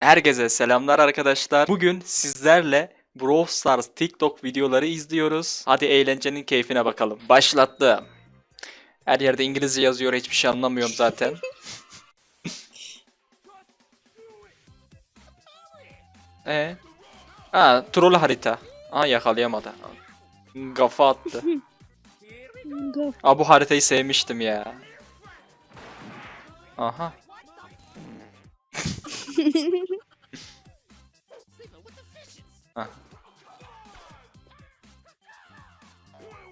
Herkese selamlar arkadaşlar. Bugün sizlerle Brawl Stars TikTok videoları izliyoruz. Hadi eğlencenin keyfine bakalım. Başlattım. Her yerde İngilizce yazıyor hiçbir şey anlamıyorum zaten. e? Ha, troll harita. Aa yakalayamadı. Kafa attı. Aa bu haritayı sevmiştim ya. Aha.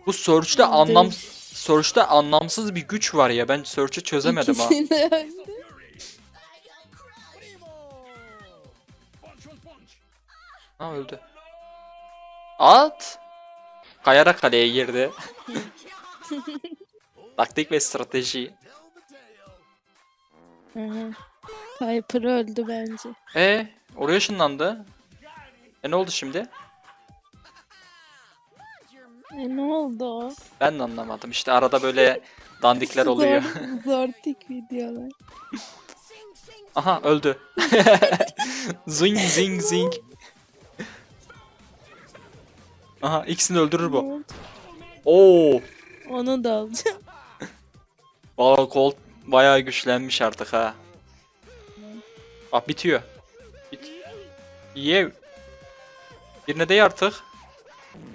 Bu Search'te anlam Search'te anlamsız bir güç var ya. Ben Search'ü çözemedim ha. Ha öldü. At. Kayarak kaleye girdi. Taktik ve strateji. Hı hı. Piper öldü bence. E oraya ışınlandı. E ne oldu şimdi? E ne oldu o? Ben de anlamadım. İşte arada böyle dandikler oluyor. Zor, zor tik videolar. Aha öldü. zing zing zing. Aha ikisini öldürür bu. Oo, Onu da alacağım. Valla Colt bayağı güçlenmiş artık ha. Bak bitiyor. Bit. Yev. Birine değ artık.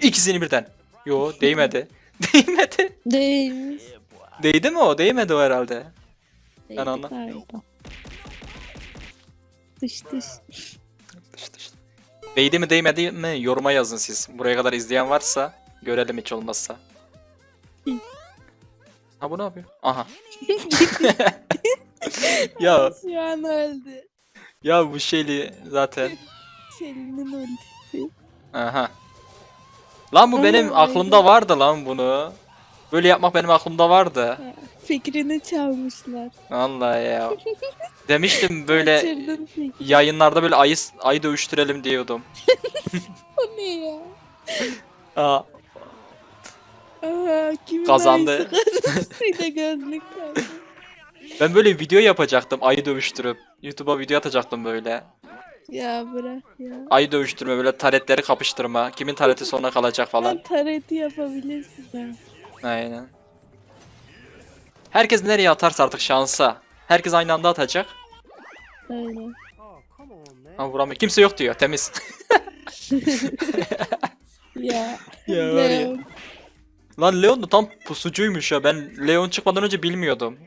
İkisini birden. Yo değmedi. değmedi. Değilmiş. Değdi mi o? Değmedi o herhalde. Değildi anla- galiba. Dış dış. İşte işte. Değdi mi değmedi mi yoruma yazın siz. Buraya kadar izleyen varsa görelim hiç olmazsa. Ha bu ne yapıyor? Aha. ya Şu an öldü. Ya bu şeyli zaten. Şelinin öldü. Aha. Lan bu benim Aa, aklımda vardı lan bunu. Böyle yapmak benim aklımda vardı. Fikrini çalmışlar. Vallahi ya. Demiştim böyle Kaçırdın fikri. yayınlarda böyle ayı ayı dövüştürelim diyordum. O ne ya? Aa, Aha, kimin Kazandı. ayısı kazandı? Bir de gözlük kaldı. Ben böyle video yapacaktım ayı dövüştürüp. YouTube'a video atacaktım böyle. Ya bırak ya. Ayı dövüştürme böyle taretleri kapıştırma. Kimin tareti sona kalacak falan. Lan tareti yapabilirsin sen. Aynen. Herkes nereye atarsa artık şansa. Herkes aynı anda atacak. Aynen. Ha vuramıyor. Kimse yok diyor. Temiz. Ya. ya var ya. Leon. Lan Leon da tam pusucuymuş ya. Ben Leon çıkmadan önce bilmiyordum.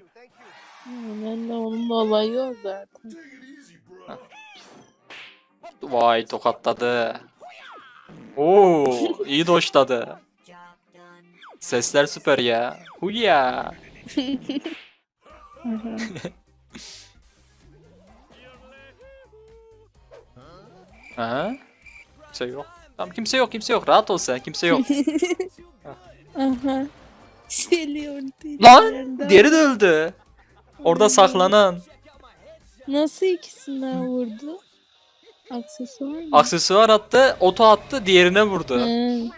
Ben de onun olayı o zaten. Vay tokatladı. Oo, iyi doşladı. Sesler süper ya. Huya. Aha. Kimse yok. Tamam kimse yok kimse yok. Rahat ol sen. Kimse yok. Aha. Lan diğeri de öldü. Orada saklanan. Nasıl ikisinden vurdu? Aksesuar mı? Aksesuar attı, oto attı, diğerine vurdu. Hı.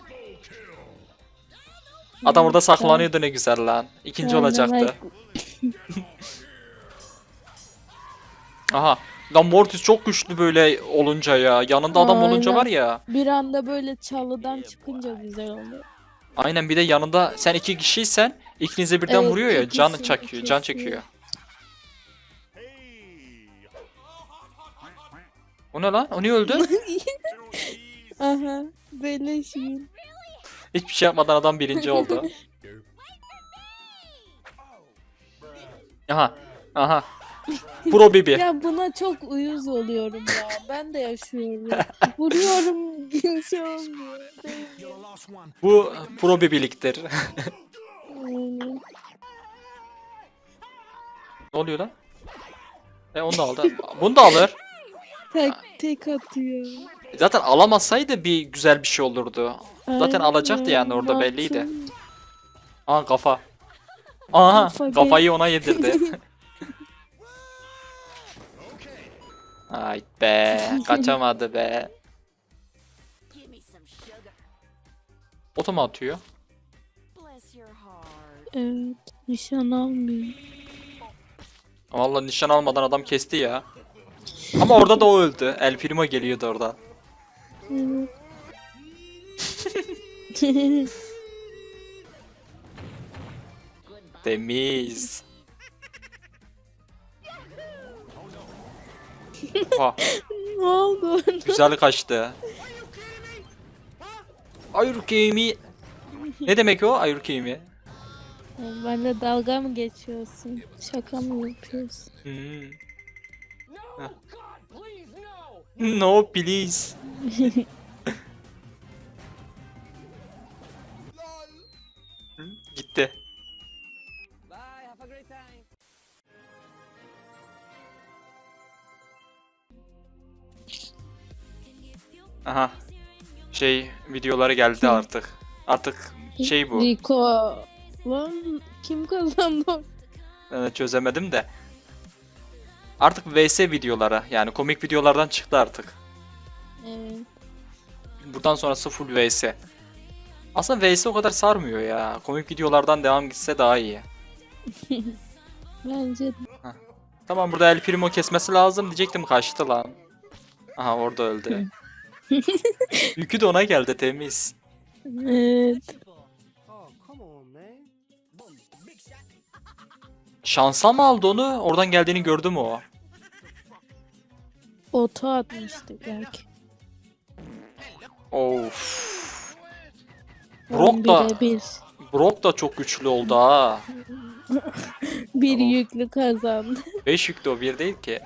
Adam orada saklanıyordu ne güzel lan. İkinci Aynen, olacaktı. Aha. Lan Mortis çok güçlü böyle olunca ya. Yanında adam olunca Aynen. var ya. Bir anda böyle çalıdan çıkınca güzel oluyor. Aynen bir de yanında sen iki kişiysen ikinize birden Evet, vuruyor ya. Can ikisi, çekiyor, can ikisi. çekiyor. O ne lan? O niye öldü? Aha. Beleş win. Hiçbir şey yapmadan adam birinci oldu. Aha. Aha. Pro Bibi. Ya buna çok uyuz oluyorum ya. Ben de yaşıyorum. Vuruyorum kimse olmuyor. Bu Pro Bibi'liktir. Ne oluyor lan? E onu da aldı. Bunu da alır. Tek tek atıyor. Zaten alamasaydı bir güzel bir şey olurdu. Zaten Aynen, alacaktı yani orada ne belliydi. Aa kafa. Aha Kafa kafayı ona yedirdi. Ay be kaçamadı be. Oto mu atıyor? Evet. Nişan almıyor. Vallahi nişan almadan adam kesti ya. Ama orada da o öldü. El Primo geliyordu orada. Temiz. Oha, ne oldu? güzel kaçtı. Ayurkemi. Ne demek o Ayurkemi? Benle dalga mı geçiyorsun? Şaka mı yapıyorsun? Hmm. No please. Gitti. Aha. Şey videoları geldi artık. Artık şey bu. Rico. Lan kim kazandı? Ben çözemedim de. Artık VS videoları yani komik videolardan çıktı artık. Evet. Buradan sonrası full VS. Aslında VS o kadar sarmıyor ya. Komik videolardan devam gitse daha iyi. Bence de. Tamam burada El Primo kesmesi lazım diyecektim kaçtı lan. Aha orada öldü. Yükü de ona geldi temiz. Evet. Şansa mı aldı onu? Oradan geldiğini gördü mü o? Oto atmıştı belki. Of. Brock da, 11'e bir. Brock da çok güçlü oldu ha. Bir Tamam. yüklü kazandı. 5 yüklü o bir değil ki.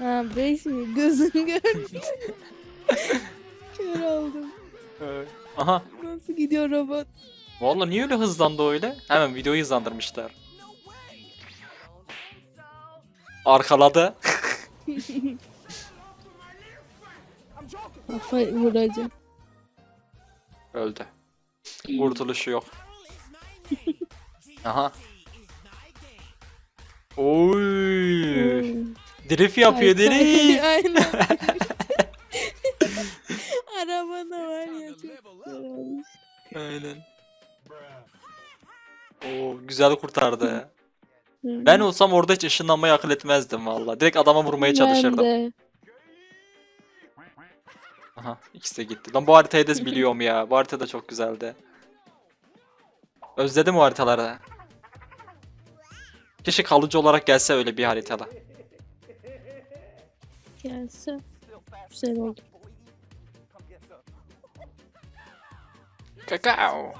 Ha 5 mi? Gözüm gördü. Kör oldum. Aha. Nasıl gidiyor robot? Vallahi niye öyle hızlandı öyle? Hemen videoyu hızlandırmışlar. Arkaladı. Kafa vuracağım. Öldü. Kurtuluşu yok. Aha. Oy. Hmm. Drift yapıyor drift. Aynen. Araba da var ya çok güzel olmuş. Aynen. Oo, güzel kurtardı. Ben olsam orada hiç ışınlanmayı akıl etmezdim valla. Direkt adama vurmaya çalışırdım. Ben de. Aha ikisi de gitti. Lan bu haritayı da biliyorum ya. Bu harita da çok güzeldi. Özledim o haritaları. Keşke kalıcı olarak gelse öyle bir haritada. Gelse güzel oldu. Kakao.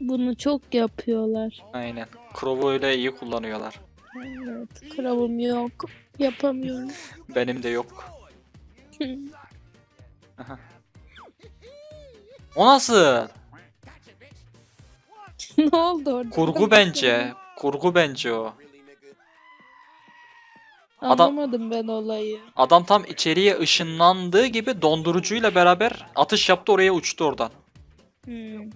Bunu çok yapıyorlar. Aynen. Crow'u öyle iyi kullanıyorlar. Evet. Kralım yok. Yapamıyorum. Benim de yok. Aha. O nasıl? ne oldu orada? Kurgu bence. Kurgu bence o. Adam- Anlamadım ben olayı. Adam tam içeriye ışınlandığı gibi dondurucuyla beraber atış yaptı oraya uçtu oradan. Hmm.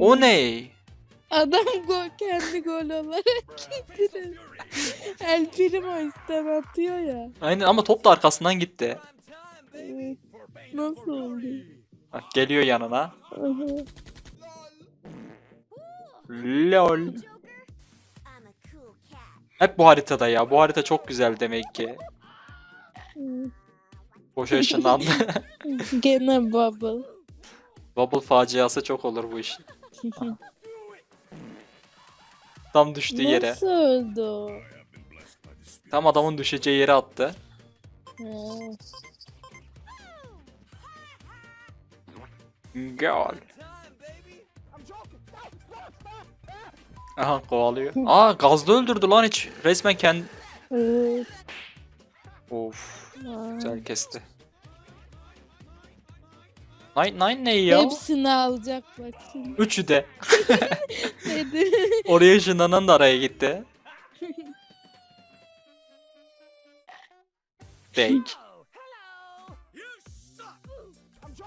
O ne? Adam gol kendi gol olarak gitti. El Primo üstten atıyor ya. Aynen ama top da arkasından gitti. Evet. Nasıl oldu? Bak geliyor yanına. Aha. Lol. Hep bu haritada ya. Bu harita çok güzel demek ki. Boşa ışınlandı. Gene bubble. Bubble faciası çok olur bu işin. Tam düştüğü yere. Nasıl öldü o? Tam adamın düşeceği yere attı. Ha. Gol. Aha kovalıyor. Aa gazda öldürdü lan hiç. Resmen kendi... Evet. Of. Güzel kesti. Nine, nine ne ya? Hepsini alacak bak şimdi. Üçü de. Dedi. Oraya ışınlanan da araya gitti. Fake.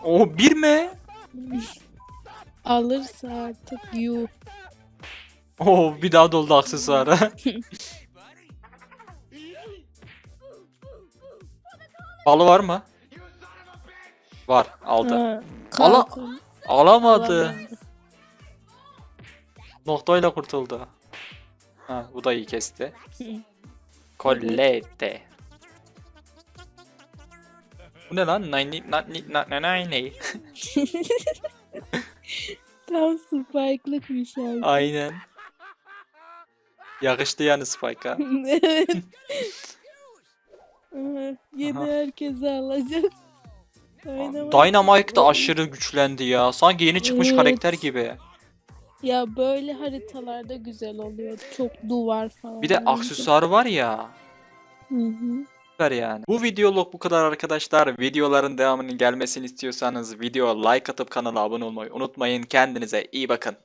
O bir mi? Alırsa artık yuh. Oo bir daha doldu aksesuarı. Balı var mı? Var. Aldı. Ala-. Alamadı. Noktayla kurtuldu. Ha bu da iyi kesti. Colette. Bu ne lan? Nine, nine, nine, nine. Tam spike'lık bir şarkı. Aynen. Yakıştı yani Spike'a. evet. Aha. herkese alacak. Dynamite. Dynamite da aşırı güçlendi ya. Sanki yeni çıkmış Evet. karakter gibi. Ya böyle haritalarda güzel oluyor. Çok duvar falan. Bir de olunca. aksesuarı var ya. Hı hı. Süper yani. Bu videoluk bu kadar arkadaşlar. Videoların devamının gelmesini istiyorsanız video like atıp kanala abone olmayı unutmayın. Kendinize iyi bakın.